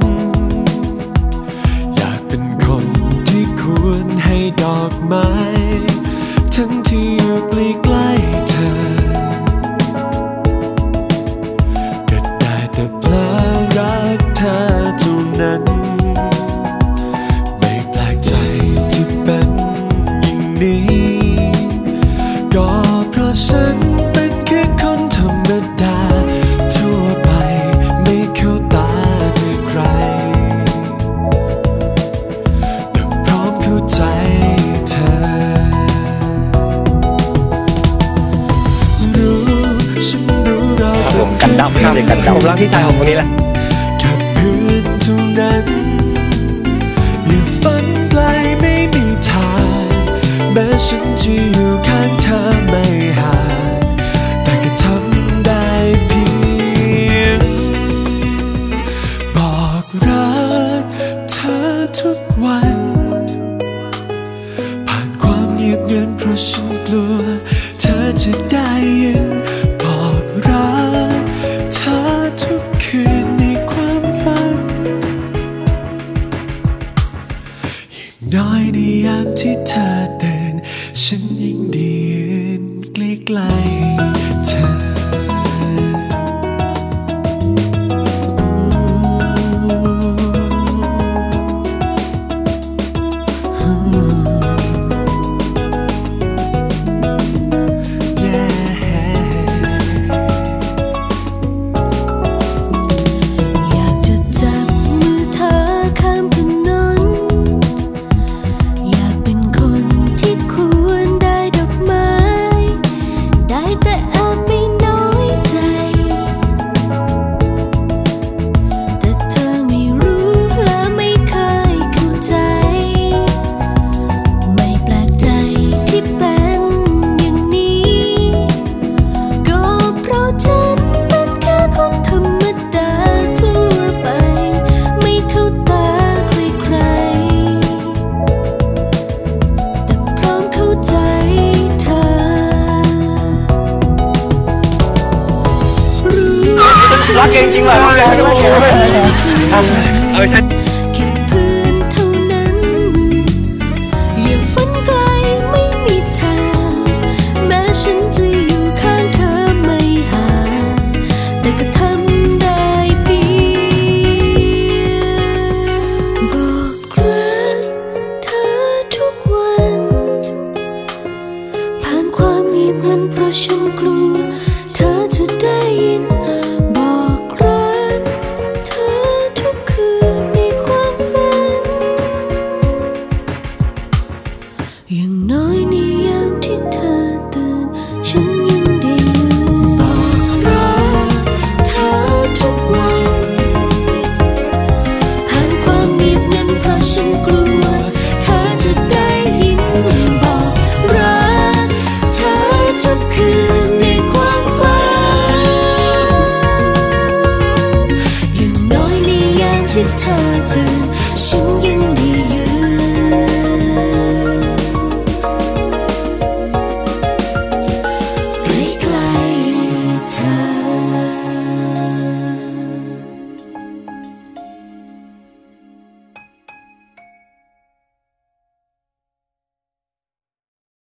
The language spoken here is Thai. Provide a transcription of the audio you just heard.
น อยากเป็นคนที่ควรให้ดอกไม้ กันดั้มไม่ใช่กันดั้ผมรักพี่ชายผมคนนี้แหละฉันจะอยู่ข้างเธอไม่ห่างแต่ก็ทำได้เพียง บอกรักเธอทุกวัน ผ่านความเงียบเงีนเพราะฉันกลัว เธอจะ lá kem chính là lá kem. Ờ, xin. ย่งน้อยในยามที่เธอตื่นฉันยังได้ยืนบอกรักเธอทุกวันผ่านความเงียบนั้นเพราะฉันกลัว เธอจะได้ยินบอกรักเธอทุกคืนในความฝันย่งน้อยในยามที่เธอตื่นฉันยัง